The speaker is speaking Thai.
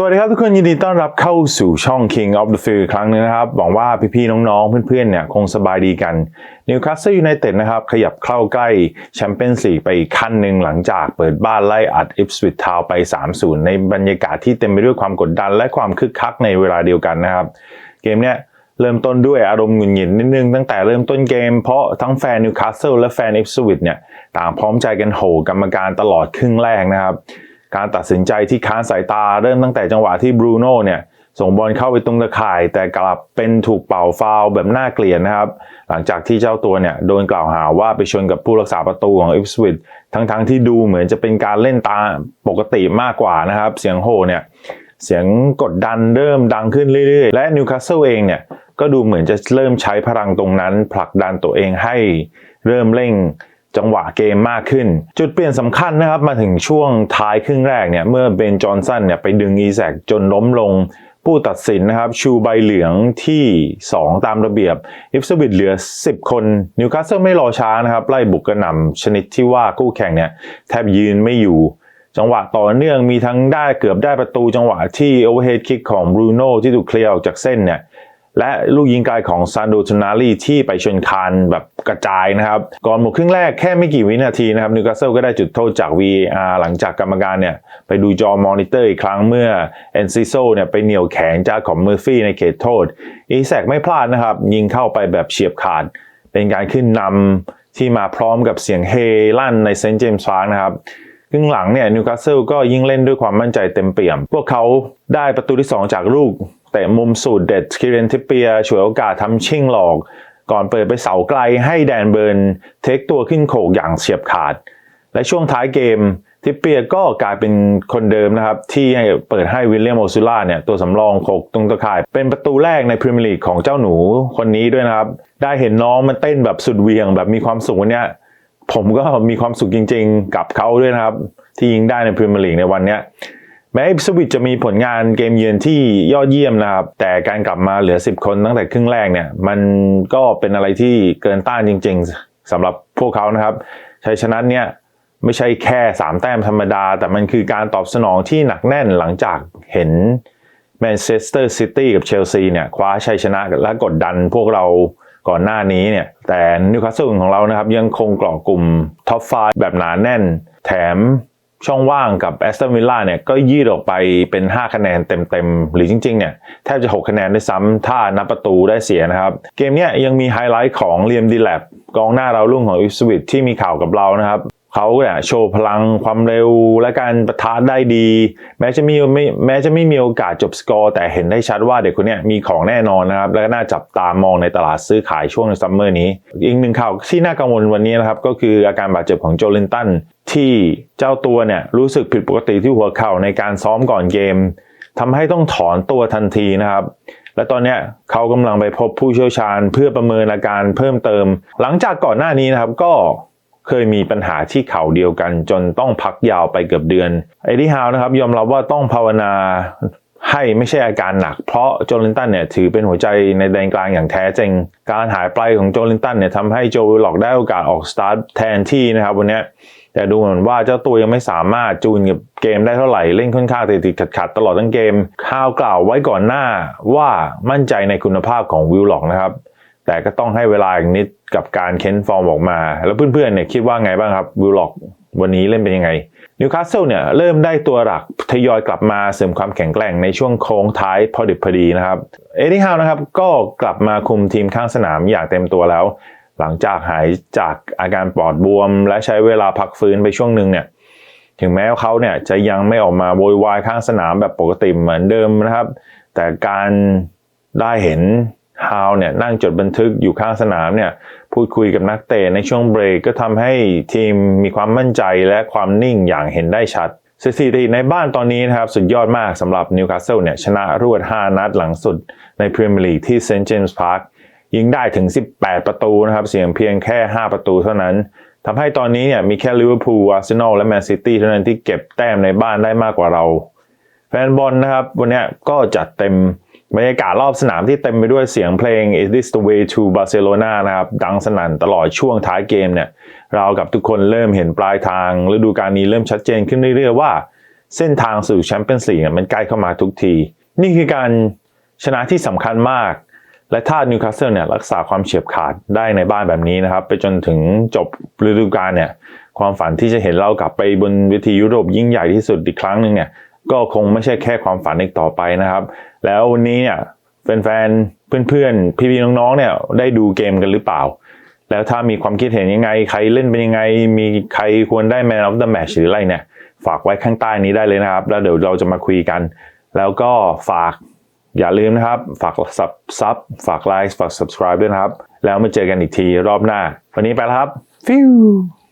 สวัสดีครับทุกคนยินดีต้อนรับเข้าสู่ช่อง King of the Field อีกครั้งหนึงนะครับ หวังว่าพี่ๆน้องๆ เพื่อนๆเนี่ยคงสบายดีกันนิวคาสเซิลยูไนเต็ดนะครับ ขยับเข้าใกล้แชมเปี้ยนส์ลีกไปอีกขั้นหนึ่งหลังจากเปิดบ้านไล่อัดอิฟสวิตทาวไป 3-0 ในบรรยากาศที่เต็มไปด้วยความกดดันและความคึกคักในเวลาเดียวกันนะครับ เกมเนี้ยเริ่มต้นด้วยอารมณ์หงุดหงิดนิดนึงตั้งแต่เริ่มต้นเกมเพราะทั้งแฟนนิวคาสเซิลและแฟนอิฟสวิตเนี่ยต่างพร้อมใจกันโห่กรรมการตลอดครึ่งแรกนะครับ การตัดสินใจที่ค้านสายตาเริ่มตั้งแต่จังหวะที่บรูโน่เนี่ยส่งบอลเข้าไปตรงตะข่าย แต่กลับเป็นถูกเป่าฟาวแบบน่าเกลียดนะครับ หลังจากที่เจ้าตัวเนี่ยโดนกล่าวหาว่าไปชนกับผู้รักษาประตูของอิฟสวิตทั้งๆที่ดูเหมือนจะเป็นการเล่นตาปกติมากกว่านะครับ เสียงโห่เนี่ยเสียงกดดันเริ่มดังขึ้นเรื่อยๆ และนิวคาสเซิลเองเนี่ยก็ดูเหมือนจะเริ่มใช้พลังตรงนั้น ผลักดันตัวเองให้เริ่มเร่ง จังหวะเกมมากขึ้น จุดเปลี่ยนสำคัญนะครับมาถึงช่วงท้ายครึ่งแรกเนี่ยเมื่อเบนจอนสันเนี่ยไปดึงอีแซกจนล้มลงผู้ตัดสินนะครับชูใบเหลืองที่ 2 ตามระเบียบอิฟสวิตเหลือ 10 คนนิวคาสเซิลไม่รอช้านะครับไล่บุกกระหน่ำชนิดที่ว่าคู่แข่งเนี่ยแทบยืนไม่อยู่จังหวะต่อเนื่องมีทั้งได้เกือบได้ประตูจังหวะที่โอเวอร์เฮดคิกของบรูโน่ที่ถูกเคลียร์ออกจากเส้นเนี่ย และลูกยิงไกลของซานโดทูนาลีที่ไปชนคานแบบกระจายนะครับ ก่อนหมดครึ่งแรกแค่ไม่กี่วินาทีนะครับนิวคาสเซิลก็ได้จุดโทษจาก VR หลังจากกรรมการเนี่ยไปดูจอมอนิเตอร์อีกครั้งเมื่อเอนซิโซเนี่ยไปเหนี่ยวแขนจากของเมอร์ฟี่ในเขตโทษ อีแซกไม่พลาดนะครับ ยิงเข้าไปแบบเฉียบขาด เป็นการขึ้นนำที่มาพร้อมกับเสียงเฮลั่นในเซนต์เจมส์พาร์นะครับครึ่งหลังเนี่ยนิวคาสเซิลก็ยิ่งเล่นด้วยความมั่นใจเต็มเปี่ยม พวกเขาได้ประตูที่ 2 จากลูก แต่มุมสูดเด็ดคิเรนทิเปียฉวยโอกาสทำชิ่งหลอก ก่อนเปิดไปเสาไกลให้แดนเบิร์น เทคตัวขึ้นโขกอย่างเฉียบขาด และช่วงท้ายเกมทิเปียก็กลายเป็นคนเดิมนะครับ ที่เปิดให้วิลเลียมโอซูล่าเนี่ยตัวสำรองโขกตรงตะข่าย เป็นประตูแรกในพรีเมียร์ลีกของเจ้าหนูคนนี้ด้วยนะครับ ได้เห็นน้องมันเต้นแบบสุดเวียงแบบมีความสุขเนี้ยผมก็มีความสุขจริง ๆ กับเขาด้วยนะครับ ที่ยิงได้ในพรีเมียร์ลีกในวันเนี้ย ม้อิปสวิตจะมีผลงานเกมเยือนที่ยอดเยี่ยมนะครับ แต่การกลับมาเหลือ 10 คนตั้งแต่ครึ่งแรกเนี่ย มันก็เป็นอะไรที่เกินต้านจริง ๆสำหรับพวกเขานะครับชัยชนะเนี่ยไม่ใช่แค่ 3 แต้มธรรมดา แต่มันคือการตอบสนองที่หนักแน่นหลังจากเห็นแมนเชสเตอร์ซิตี้กับเชลซีเนี่ยคว้าชัยชนะและกดดันพวกเราก่อนหน้านี้เนี่ย แต่นิวคาสเซิลของเรานะครับยังคงเกาะกลุ่มท็อป5แบบหนาแน่น แถม ช่องว่างกับแอสตันวิลล่าเนี่ยก็ยืดออกไปเป็น 5 คะแนนเต็มๆ หรือจริงๆเนี่ยแทบจะ 6 คะแนนด้วยซ้ำถ้านับประตูได้เสียนะครับ เกมเนี้ยยังมีไฮไลท์ของเลียมดีแลบกองหน้าเราลุ่งของอิสวิตที่มีข่าวกับเรานะครับ เขาเนี่ยโชว์พลังความเร็วและการประทะได้ดี แม้จะมีไม่แม้จะไม่มีโอกาสจบสกอร์ แต่เห็นได้ชัดว่าเด็กคนนี้มีของแน่นอนนะครับ และก็น่าจับตามองในตลาดซื้อขายช่วงซัมเมอร์นี้ อีกหนึ่งข่าวที่น่ากังวลวันนี้นะครับ ก็คืออาการบาดเจ็บของโจลินตัน ที่เจ้าตัวเนี่ยรู้สึกผิดปกติที่หัวเข่าในการซ้อมก่อนเกมทำให้ต้องถอนตัวทันทีนะครับและตอนนี้เขากำลังไปพบผู้เชี่ยวชาญเพื่อประเมินอาการเพิ่มเติม หลังจากก่อนหน้านี้นะครับก็ เคยมีปัญหาที่เข่าเดียวกัน จนต้องพักยาวไปเกือบเดือนเอ็ดดี้ฮาวนะครับยอมรับว่าต้องภาวนาให้ไม่ใช่อาการหนัก เพราะโจลินตันเนี่ยถือเป็นหัวใจในแดนกลางอย่างแท้จริง การหายไปของโจลินตันเนี่ยทำให้โจวิลล็อกได้โอกาสออกสตาร์ทแทนที่นะครับวันนี้แต่ดูเหมือนว่าเจ้าตัวยังไม่สามารถจูนกับเกมได้เท่าไหร่เล่นค่อนข้างติดติดขัดขัดๆตลอดทั้งเกมข่าวกล่าวไว้ก่อนหน้าว่ามั่นใจในคุณภาพของวิลล็อกนะครับ แต่ก็ต้องให้เวลาอีกนิดกับการเค้นฟอร์มออกมา แล้วเพื่อนๆเนี่ยคิดว่าไงบ้างครับวิลล็อกวันนี้เล่นเป็นยังไงนิวคาสเซิลเนี่ยเริ่มได้ตัวหลักทยอยกลับมาเสริมความแข็งแกร่งในช่วงโค้งท้ายพอดิบพอดีนะครับเอ็ดดี้ฮาวนะครับก็กลับมาคุมทีมข้างสนามอย่างเต็มตัวแล้ว หลังจากหายจากอาการปอดบวม และใช้เวลาพักฟื้นไปช่วงหนึ่งเนี่ยถึงแม้ว่าเขาเนี่ยจะยังไม่ออกมาโวยวายข้างสนามแบบปกติเหมือนเดิมนะครับ แต่การได้เห็น ฮาวเนี่ยนั่งจดบันทึกอยู่ข้างสนามเนี่ยพูดคุยกับนักเตะในช่วงเบรกก็ทำให้ทีมมีความมั่นใจและความนิ่งอย่างเห็นได้ชัดสถิติในบ้านตอนนี้นะครับสุดยอดมากสำหรับนิวคาสเซิลเนี่ยชนะรวด 5 นัดหลังสุดในพรีเมียร์ลีกที่เซนต์เจมส์พาร์คยิงได้ถึง 18 ประตูนะครับเสียงเพียงแค่ 5 ประตูเท่านั้นทำให้ตอนนี้เนี่ยมีแค่ลิเวอร์พูลอาร์เซนอลและแมนซิตี้เท่านั้นที่เก็บแต้มในบ้านได้มากกว่าเรา แฟนบอลนะครับ วันนี้ก็จัดเต็ม บรรยากาศรอบสนามที่เต็มไปด้วยเสียงเพลง Is This the Way to Barcelona นะครับ ดังสนั่นตลอดช่วงท้ายเกมเนี่ย เรากับทุกคนเริ่มเห็นปลายทางฤดูกาลนี้เริ่มชัดเจนขึ้นเรื่อยๆว่า เส้นทางสู่แชมเปี้ยนส์ลีกมันใกล้เข้ามาทุกที นี่คือการชนะที่สำคัญมาก และถ้านิวคาสเซิลเนี่ยรักษาความเฉียบขาดได้ในบ้านแบบนี้นะครับ ไปจนถึงจบฤดูกาลเนี่ยความฝันที่จะเห็นเรากลับไปบนเวทียุโรปยิ่งใหญ่ที่สุดอีกครั้งหนึ่งเนี่ย ก็คงไม่ใช่แค่ความฝันอีกต่อไปนะครับ แล้ววันนี้เนี่ยแฟนๆเพื่อนๆ พี่ๆน้องๆเนี่ยได้ดูเกมกันหรือเปล่า แล้วถ้ามีความคิดเห็นยังไง ใครเล่นเป็นยังไง มีใครควรได้ Man of the Match หรืออะไรเนี่ย ฝากไว้ข้างใต้นี้ได้เลยนะครับ แล้วเดี๋ยวเราจะมาคุยกัน แล้วก็ฝากอย่าลืมนะครับ ฝากซับซับฝากไลค์ฝาก subscribe ด้วยนะครับ แล้วมาเจอกันอีกทีรอบหน้า วันนี้ไปแล้วครับฟิว